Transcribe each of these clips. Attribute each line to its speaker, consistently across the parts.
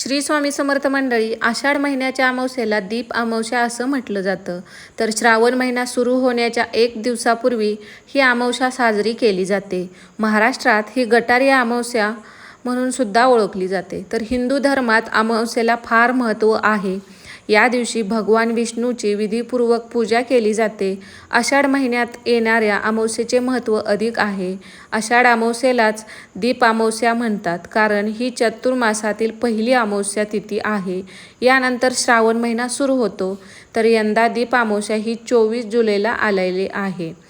Speaker 1: श्री स्वामी समर्थ मंडळी आषाढ महिन्याच्या अमावस्येला दीप अमावस्या असं म्हटलं जातं. तर श्रावण महिना सुरू होण्याच्या एक दिवसापूर्वी ही अमावस्या साजरी केली जाते. महाराष्ट्रात ही गटारी अमावस्या म्हणून सुद्धा ओळखली जाते. तर हिंदू धर्मात अमावस्येला फार महत्त्व आहे. या दिवशी भगवान विष्णूची विधीपूर्वक पूजा केली जाते. आषाढ महिन्यात येणाऱ्या अमावस्येचे महत्त्व अधिक आहे. आषाढ अमावस्येलाच दीप अमावस्या म्हणतात कारण ही चतुर्मासातील पहिली अमावस्या तिथी आहे. यानंतर श्रावण महिना सुरू होतो. तर यंदा दीप अमावस्या ही चोवीस जुलैला आलेली आहे.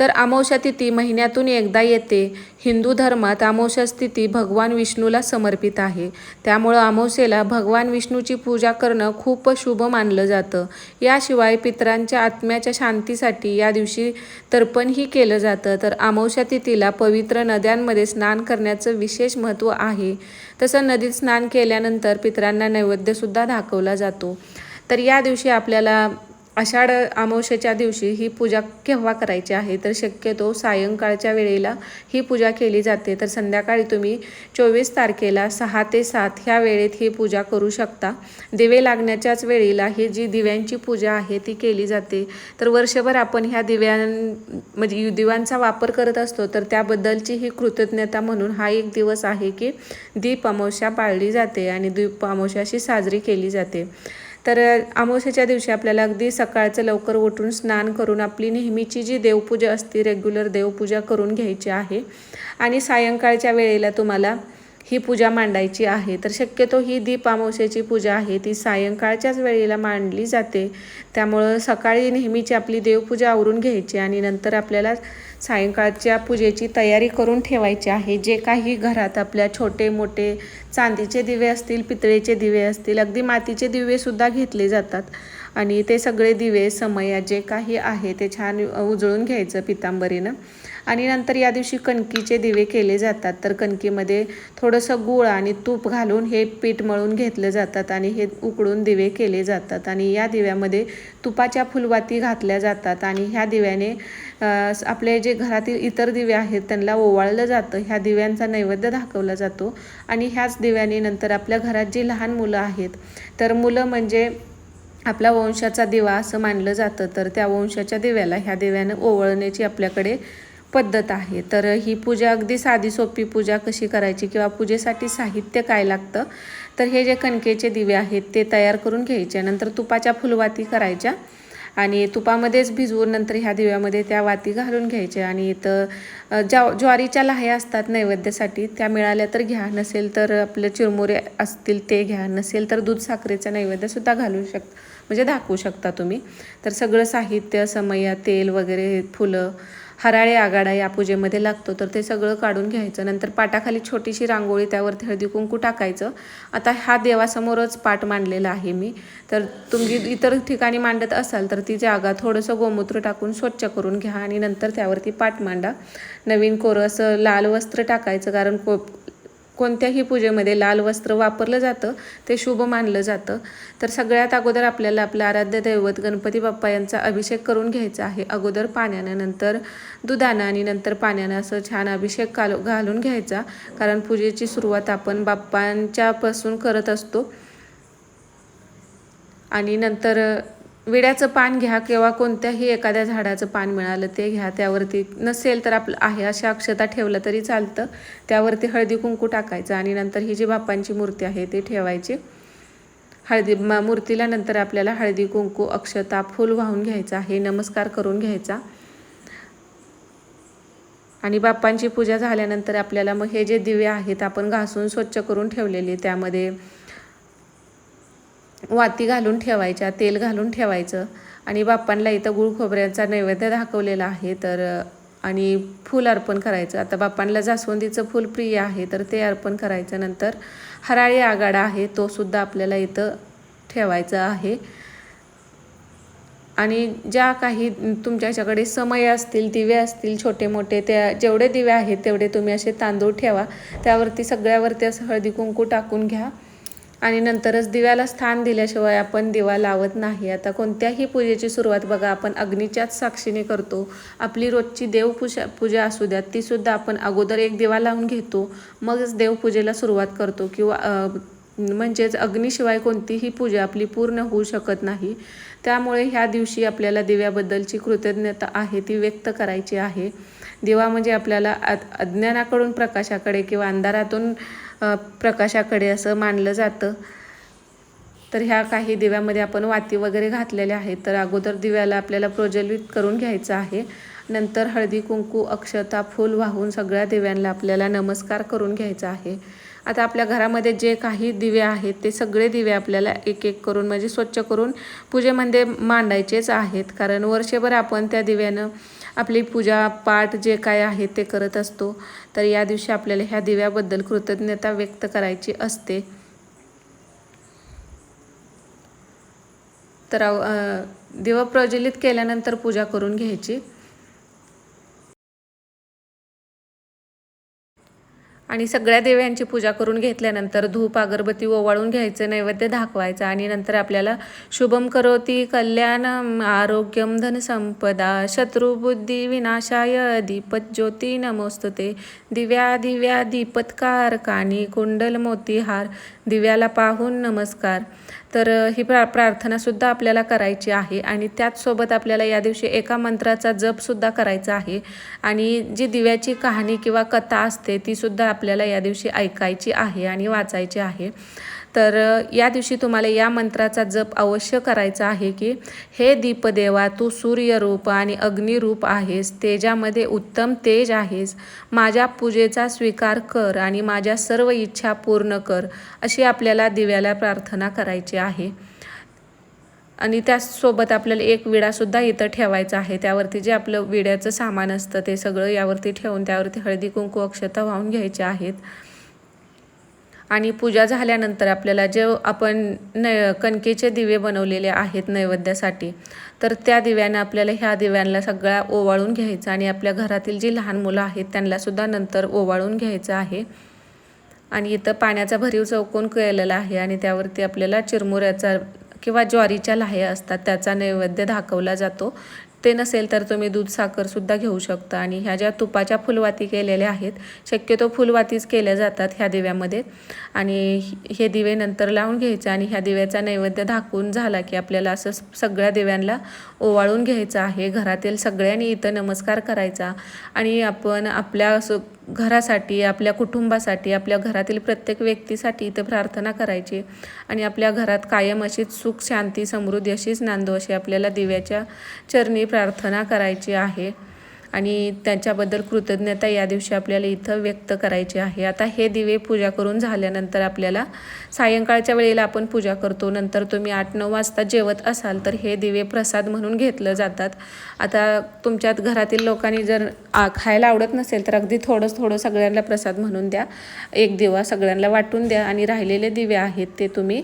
Speaker 1: तर अमावस्या तिथी महिन्यातून एकदा येते. हिंदू धर्मात अमावस्या स्थिती भगवान विष्णूला समर्पित आहे. त्यामुळं अमावस्येला भगवान विष्णूची पूजा करणं खूप शुभ मानलं जातं. याशिवाय पितरांच्या आत्म्याच्या शांतीसाठी या दिवशी तर्पणही केलं जातं. तर अमावस्या तिथीला पवित्र नद्यांमध्ये स्नान करण्याचं विशेष महत्त्व आहे. तसं नदीत स्नान केल्यानंतर पितरांना नैवेद्यसुद्धा दाखवला जातो. तर या दिवशी आपल्याला आषाढ अमावस्येच्या दिवशी ही पूजा केव्हा करायची आहे? तर शक्यतो सायंकाळच्या वेळेला ही पूजा केली जाते. तर संध्याकाळी तुम्ही चोवीस तारखेला सहा ते सात ह्या वेळेत ही पूजा करू शकता. दिवे लागण्याच्याच वेळेला ही जी दिव्यांची पूजा आहे ती केली जाते. तर वर्षभर आपण ह्या दिव्यां म्हणजे दिव्यांचा वापर करत असतो. तर त्याबद्दलची ही कृतज्ञता म्हणून हा एक दिवस आहे की दीप अमावस्या पाळली जाते आणि दीप अमावस्याशी साजरी केली जाते. तर अमावस्येच्या दिवशी आपल्याला अगदी सकाळचं लवकर उठून स्नान करून आपली नेहमीची जी देवपूजा असते रेग्युलर देवपूजा करून घ्यायची आहे. आणि सायंकाळच्या वेळेला तुम्हाला ही पूजा मांडायची आहे. तर शक्यतो ही दीप पूजा आहे. ती सायंकाळच्याच वेळेला मांडली जाते. त्यामुळं सकाळी नेहमीची आपली देवपूजा आवरून घ्यायची आणि नंतर आपल्याला सायंकाळच्या पूजेची तयारी करून ठेवायची आहे. जे काही घरात आपल्या छोटे मोठे चांदीचे दिवे असतील पितळेचे दिवे असतील अगदी मातीचे दिवेसुद्धा घेतले जातात. आणि ते सगळे दिवे समया जे काही आहे ते छान उजळून घ्यायचं पितांबरीनं. आणि नंतर या दिवशी कणकीचे दिवे केले जातात. तर कणकीमध्ये थोडंसं गूळ आणि तूप घालून हे पीठ मळून घेतलं जातात आणि हे उकडून दिवे केले जातात. आणि या दिव्यामध्ये तुपाच्या फुलवाती घातल्या जातात आणि ह्या दिव्याने आपले जे घरातील इतर दिवे आहेत त्यांना ओवाळलं जातं. ह्या दिव्यांचा नैवेद्य दाखवला जातो. आणि ह्याच दिव्याने नंतर आपल्या घरात जी लहान मुलं आहेत तर मुलं म्हणजे आपला वंशाचा दिवा असं मानलं जातं. तर त्या वंशाच्या दिव्याला ह्या दिव्यानं ओवळण्याची आपल्याकडे पद्धत आहे. तर ही पूजा अगदी साधी सोपी पूजा कशी करायची किंवा पूजेसाठी साहित्य काय लागतं? तर हे जे कणकेचे दिवे आहेत ते तयार करून घ्यायचे. नंतर तुपाच्या फुलवाती करायच्या आणि तुपामध्येच भिजवून नंतर ह्या दिव्यामध्ये त्या वाती घालून घ्यायच्या. आणि इथं ज्या ज्वारीच्या लाह्या असतात नैवेद्यासाठी त्या मिळाल्या तर घ्या. नसेल तर आपले चिरमुरे असतील ते घ्या. नसेल तर दूध साखरेचा नैवेद्यसुद्धा घालू शक म्हणजे दाखवू शकता तुम्ही. तर सगळं साहित्य समया तेल वगैरे फुलं हराळे आगाडा या पूजेमध्ये लागतो. तर ते सगळं काढून घ्यायचं. नंतर पाटाखाली छोटीशी रांगोळी त्यावर हळदी कुंकू टाकायचं. आता हा देवासमोरच पाठ मांडलेला आहे मी. तर तुम्ही इतर ठिकाणी मांडत असाल तर ती जागा थोडंसं गोमूत्र टाकून स्वच्छ करून घ्या आणि नंतर त्यावरती पाठ मांडा. नवीन कोरं असं लाल वस्त्र टाकायचं कारण को कोणत्याही पूजेमध्ये लाल वस्त्र वापरलं जातं ते शुभ मानलं जातं. तर सगळ्यात अगोदर आपल्याला आपलं आराध्य दैवत गणपती बाप्पा यांचा अभिषेक करून घ्यायचा आहे. अगोदर पाण्यानं नंतर दुधानं आणि नंतर पाण्यानं असं छान अभिषेक काल घालून घ्यायचा. कारण पूजेची सुरुवात आपण बाप्पांच्यापासून करत असतो. आणि नंतर विड्याचं पान घ्या किंवा कोणत्याही एखाद्या झाडाचं पान मिळालं ते घ्या त्यावरती नसेल तर आपलं आहे अशा अक्षता ठेवलं तरी चालतं. त्यावरती हळदी कुंकू टाकायचं आणि नंतर ही जी बाप्पांची मूर्ती आहे ती ठेवायची. हळदी म मूर्तीला नंतर आपल्याला हळदी कुंकू अक्षता फूल वाहून घ्यायचं आहे नमस्कार करून घ्यायचा. आणि बाप्पांची पूजा झाल्यानंतर आपल्याला मग हे जे दिवे आहेत आपण घासून स्वच्छ करून ठेवलेले त्यामध्ये वाती घालून ठेवायच्या तेल घालून ठेवायचं. आणि बाप्पांना इथं गुळ खोबऱ्याचा नैवेद्य दाखवलेला आहे तर आणि फूल अर्पण करायचं. आता बाप्पांना जास्वंदीचं फूल प्रिय आहे तर ते अर्पण करायचं. नंतर हराळी आगाडा आहे तो सुद्धा आपल्याला इथं ठेवायचा आहे. आणि ज्या काही तुमच्याकडे समय असतील दिवे असतील छोटे मोठे त्या जेवढे दिवे आहेत तेवढे तुम्ही असे तांदूळ ठेवा. त्यावरती सगळ्यावरती असं हळदी कुंकू टाकून घ्या. आणि नंतरच दिव्याला स्थान दिल्याशिवाय आपण दिवा लावत नाही. आता कोणत्याही पूजेची सुरुवात बघा आपण अग्नीच्याच साक्षीने करतो. आपली रोजची देवपूजा पूजा असू द्या तीसुद्धा आपण अगोदर एक दिवा लावून घेतो मगच देवपूजेला सुरुवात करतो किंवा म्हणजेच अग्नीशिवाय कोणतीही पूजा आपली पूर्ण होऊ शकत नाही. त्यामुळे ह्या दिवशी आपल्याला दिव्याबद्दलची कृतज्ञता आहे ती व्यक्त करायची आहे. दिवा म्हणजे आपल्याला अज्ञानाकडून प्रकाशाकडे किंवा अंधारातून प्रकाशाकडे असं मानलं जातं. तर ह्या काही दिव्यामध्ये आपण वाती वगैरे घातलेल्या आहेत. तर अगोदर दिव्याला आपल्याला प्रज्वलित करून घ्यायचं आहे. नंतर हळदी कुंकू अक्षता फूल वाहून सगळ्या दिव्यांना आपल्याला नमस्कार करून घ्यायचा आहे. आता आपल्या घरामध्ये जे काही दिवे आहेत ते सगळे दिवे आपल्याला एक एक करून म्हणजे स्वच्छ करून पूजेमध्ये मांडायचेच आहेत. कारण वर्षभर आपण त्या दिव्यानं आपली पूजा पाठ जे काय आहे ते करत असतो. तर या दिवशी आपल्याला ह्या दिव्याबद्दल कृतज्ञता व्यक्त करायची असते. तर दिवा प्रज्वलित केल्यानंतर पूजा करून घ्यायची. आणि सगळ्या देव्यांची पूजा करून घेतल्यानंतर धूप अगरबत्ती ओवाळून घ्यायचं नैवेद्य दाखवायचं आणि नंतर आपल्याला शुभम करोती कल्याण आरोग्यम धनसंपदा शत्रुबुद्धी विनाशाय दीपत ज्योती नमोस्तुते दिव्या दिव्या दीपत्कार काणी कुंडल मोतीहार दिव्याला पाहून नमस्कार. तर ही प्रा प्रार्थनासुद्धा आपल्याला करायची आहे आणि त्याचसोबत आपल्याला या दिवशी एका मंत्राचा जपसुद्धा करायचा आहे आणि जी दिव्याची कहाणी किंवा कथा असते तीसुद्धा आपल्याला या दिवशी ऐकायची आहे आणि वाचायची आहे. तर या दिवशी तुम्हाला या मंत्राचा जप अवश्य करायचा आहे की हे दीपदेवा तू सूर्यरूप आणि अग्निरूप आहेस तेजामध्ये उत्तम तेज आहेस. माझ्या पूजेचा स्वीकार कर आणि माझ्या सर्व इच्छा पूर्ण कर अशी आपल्याला दिव्याला प्रार्थना करायची आहे. आणि त्यासोबत आपल्याला एक विडासुद्धा इथं ठेवायचा आहे. त्यावरती जे आपलं विड्याचं सामान असतं ते सगळं यावरती ठेवून त्यावरती हळदी कुंकू अक्षता वाहून घ्यायचे आहेत. आणि पूजा झाल्यानंतर आपल्याला जे आपण न कणकेचे दिवे बनवलेले आहेत नैवेद्यासाठी तर त्या दिव्यानं आपल्याला ह्या दिव्यांना सगळ्या ओवाळून घ्यायचं आणि आपल्या घरातील जी लहान मुलं आहेत त्यांनासुद्धा नंतर ओवाळून घ्यायचं आहे. आणि इथं पाण्याचा भरीव चौकोन केलेला आहे आणि त्यावरती आपल्याला चिरमुऱ्याचा किंवा ज्वारीच्या लाह्या असतात त्याचा नैवेद्य दाखवला जातो. ते नसेल तर तुम्ही दूध साखरसुद्धा घेऊ शकता. आणि ह्या ज्या तुपाच्या फुलवाती केलेल्या आहेत शक्यतो फुलवातीच केल्या जातात ह्या दिव्यामध्ये. आणि हे दिवे नंतर लावून घ्यायचे आणि ह्या दिव्याचा नैवेद्य धाकून झाला की आपल्याला असं सगळ्या दिव्यांना ओवाळून घ्यायचं आहे. घरातील सगळ्यांनी इथं नमस्कार करायचा. आणि आपण आपल्या घरासाठी आपल्या कुटुंबासाठी आपल्या घरातील प्रत्येक व्यक्तीसाठी इथं प्रार्थना करायची. आणि आपल्या घरात कायम अशीच सुख शांती समृद्धी अशीच नांदो अशी आपल्याला दिव्याच्या चरणी प्रार्थना करायची आहे. आणि त्यांच्याबद्दल कृतज्ञता या दिवशी आपल्याला इथं व्यक्त करायची आहे. आता हे दिवे पूजा करून झाल्यानंतर आपल्याला सायंकाळच्या वेळेला आपण पूजा करतो. नंतर तुम्ही आठ नऊ वाजता जेवत असाल तर हे दिवे प्रसाद म्हणून घेतलं जातात. आता तुमच्यात घरातील लोकांनी जर खायला आवडत नसेल तर अगदी थोडंच थोडं सगळ्यांना प्रसाद म्हणून द्या. एक दिवा सगळ्यांना वाटून द्या आणि राहिलेले दिवे आहेत ते तुम्ही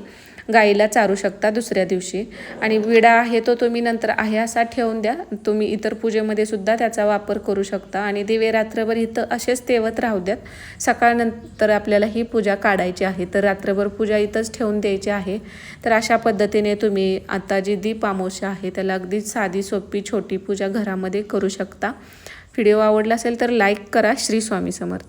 Speaker 1: गाईला चारू शकता दुसऱ्या दिवशी. आणि विडा आहे तो तुम्ही नंतर आहे असा ठेवून द्या. तुम्ही इतर पूजेमध्ये सुद्धा त्याचा वापर करू शकता. आणि दिवे रात्रभर इथं असेच तेवत राहू द्यात. सकाळनंतर आपल्याला ही पूजा काढायची आहे. तर रात्रभर पूजा इथंच ठेवून द्यायची आहे. तर अशा पद्धतीने तुम्ही आता जी दीप अमावस्या आहे त्याला अगदी साधी सोपी छोटी पूजा घरामध्ये करू शकता. व्हिडिओ आवडला असेल तर लाईक करा. श्री स्वामी समर्थ.